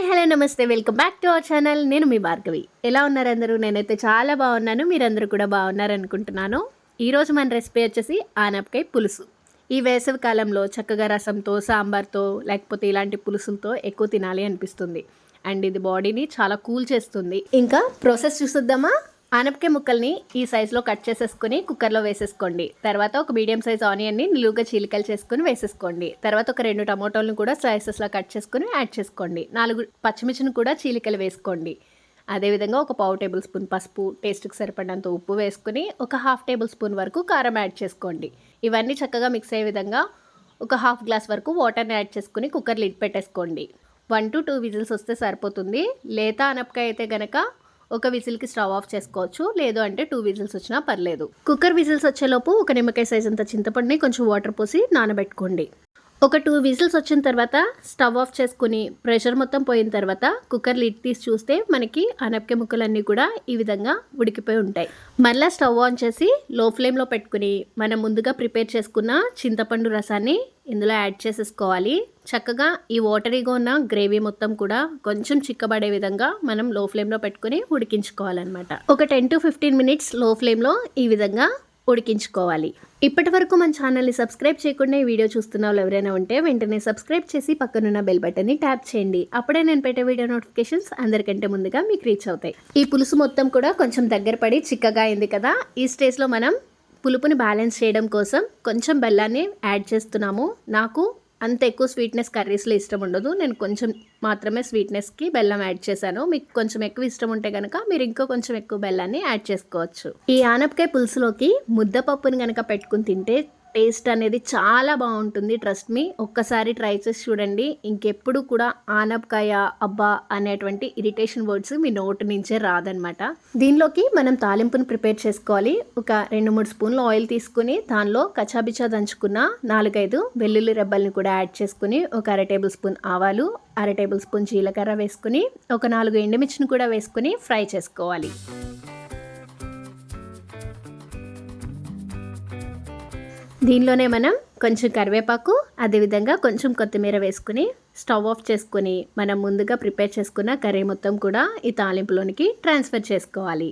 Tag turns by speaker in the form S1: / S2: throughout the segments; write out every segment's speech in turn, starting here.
S1: Hi hello నమస్తే. Welcome back to our channel. నేను మీ భార్గవి. ఎలా ఉన్నారు అందరూ? నేనైతే చాలా బాగున్నాను. మీరందరూ కూడా బాగున్నారు అనుకుంటున్నాను ఈరోజు మన రెసిపీ వచ్చేసి ఆనపకాయ పులుసు. ఈ వేసవి కాలంలో చక్కగా రసంతో సాంబార్తో లేకపోతే ఇలాంటి పులుసులతో ఎక్కువ తినాలి అనిపిస్తుంది. అండ్ ఇది బాడీని చాలా కూల్ చేస్తుంది. ఇంకా ప్రాసెస్ చూసిద్దామా? ఆనపకాయ ముక్కల్ని ఈ సైజులో కట్ చేసేసుకుని కుక్కర్లో వేసేసుకోండి. తర్వాత ఒక మీడియం సైజ్ ఆనియన్ని నిలువుగా చీలికలు చేసుకుని వేసేసుకోండి. తర్వాత ఒక రెండు టమోటాలను కూడా స్లైసెస్లో కట్ చేసుకుని యాడ్ చేసుకోండి. నాలుగు పచ్చిమిర్చిని కూడా చీలికలు వేసుకోండి. అదేవిధంగా ఒక పావు టేబుల్ స్పూన్ పసుపు టేస్ట్కి సరిపడినంత ఉప్పు వేసుకుని ఒక హాఫ్ టేబుల్ స్పూన్ వరకు కారం యాడ్ చేసుకోండి. ఇవన్నీ చక్కగా మిక్స్ అయ్యే విధంగా ఒక హాఫ్ గ్లాస్ వరకు వాటర్ని యాడ్ చేసుకుని కుక్కర్ లిడ్ పెట్టేసుకోండి. వన్ టు టూ విజిల్స్ వస్తే సరిపోతుంది. లేత అనపకాయ అయితే గనక ఒక విజిల్కి స్టవ్ ఆఫ్ చేసుకోవచ్చు. లేదు అంటే టూ విజిల్స్ వచ్చినా పర్లేదు. కుక్కర్ విజిల్స్ వచ్చేలోపు ఒక నిమ్మకాయ సైజ్ అంత చింతపండుని కొంచెం వాటర్ పోసి నానబెట్టుకోండి. ఒక టూ విజిల్స్ వచ్చిన తర్వాత స్టవ్ ఆఫ్ చేసుకుని ప్రెషర్ మొత్తం పోయిన తర్వాత కుక్కర్ లిడ్ తీసి చూస్తే మనకి అనపకే ముక్కలన్నీ కూడా ఈ విధంగా ఉడికిపోయి ఉంటాయి. మళ్ళీ స్టవ్ ఆన్ చేసి లో ఫ్లేమ్లో పెట్టుకుని మనం ముందుగా ప్రిపేర్ చేసుకున్న చింతపండు రసాన్ని ఇందులో యాడ్ చేసేసుకోవాలి. చక్కగా ఈ వాటరీగా ఉన్న గ్రేవీ మొత్తం కూడా కొంచెం చిక్కబడే విధంగా మనం లో ఫ్లేమ్లో పెట్టుకుని ఉడికించుకోవాలన్నమాట. ఒక టెన్ టు ఫిఫ్టీన్ మినిట్స్లో ఫ్లేమ్లో ఈ విధంగా ఉడికించుకోవాలి. ఇప్పటి వరకు మన ఛానల్ని సబ్స్క్రైబ్ చేయకుండా ఈ వీడియో చూస్తున్న వాళ్ళు ఎవరైనా ఉంటే వెంటనే సబ్స్క్రైబ్ చేసి పక్కనున్న బెల్ బటన్ని ట్యాప్ చేయండి. అప్పుడే నేను పెట్టే వీడియో నోటిఫికేషన్స్ అందరికంటే ముందుగా మీకు రీచ్ అవుతాయి. ఈ పులుసు మొత్తం కూడా కొంచెం దగ్గర పడి చిక్కగా అయింది కదా ఈ స్టేజ్లో మనం పులుపుని బ్యాలెన్స్ చేయడం కోసం కొంచెం బెల్లాన్ని యాడ్ చేస్తున్నాము. నాకు అంత ఎక్కువ స్వీట్నెస్ కర్రీస్లో ఇష్టం ఉండదు. నేను కొంచెం మాత్రమే స్వీట్నెస్కి బెల్లం యాడ్ చేశాను. మీకు కొంచెం ఎక్కువ ఇష్టం ఉంటే కనుక మీరు ఇంకో కొంచెం ఎక్కువ బెల్లాన్ని యాడ్ చేసుకోవచ్చు. ఈ ఆనపకాయ పులుసులోకి ముద్దపప్పుని కనుక పెట్టుకుని తింటే టేస్ట్ అనేది చాలా బాగుంటుంది. ట్రస్ట్ మీ ఒక్కసారి ట్రై చేసి చూడండి. ఇంకెప్పుడు కూడా ఆనపకాయ అబ్బా అనేటువంటి ఇరిటేషన్ వర్డ్స్ మీ నోటి నుంచే రాదనమాట దీనిలోకి మనం తాలింపును ప్రిపేర్ చేసుకోవాలి. ఒక రెండు మూడు స్పూన్లు ఆయిల్ తీసుకుని దానిలో కచాబిచా దంచుకున్న నాలుగైదు వెల్లుల్లి రెబ్బల్ని కూడా యాడ్ చేసుకుని ఒక అర టేబుల్ స్పూన్ ఆవాలు అర టేబుల్ స్పూన్ జీలకర్ర వేసుకుని ఒక నాలుగు ఎండుమిర్చిని కూడా వేసుకుని ఫ్రై చేసుకోవాలి. దీనిలోనే మనం కొంచెం కరివేపాకు అదేవిధంగా కొంచెం కొత్తిమీర వేసుకుని స్టవ్ ఆఫ్ చేసుకుని మనం ముందుగా ప్రిపేర్ చేసుకున్న కర్రీ మొత్తం కూడా ఈ తాలింపులోనికి ట్రాన్స్ఫర్ చేసుకోవాలి.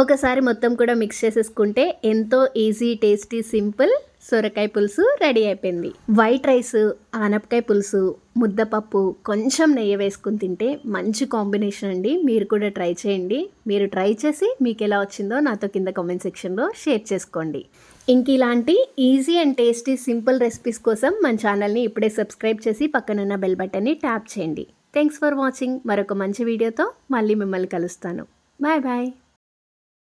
S1: ఒకసారి మొత్తం కూడా మిక్స్ చేసేసుకుంటే ఎంతో ఈజీ టేస్టీ సింపుల్ సొరకాయ పులుసు రెడీ అయిపోయింది. వైట్ రైస్ ఆనపకాయ పులుసు ముద్దపప్పు కొంచెం నెయ్యి వేసుకుని తింటే మంచి కాంబినేషన్ అండి. మీరు కూడా ట్రై చేయండి. మీరు ట్రై చేసి మీకు ఎలా వచ్చిందో నాతో కింద కామెంట్ సెక్షన్లో షేర్ చేసుకోండి. ఇంక ఇలాంటి easy and tasty simple recipes కోసం మన ఛానల్ని ఇప్పుడే సబ్స్క్రైబ్ చేసి పక్కనున్న బెల్ బటన్ని ట్యాప్ చేయండి. Thanks for watching. మరొక మంచి వీడియోతో మళ్ళీ మిమ్మల్ని కలుస్తాను. Bye bye.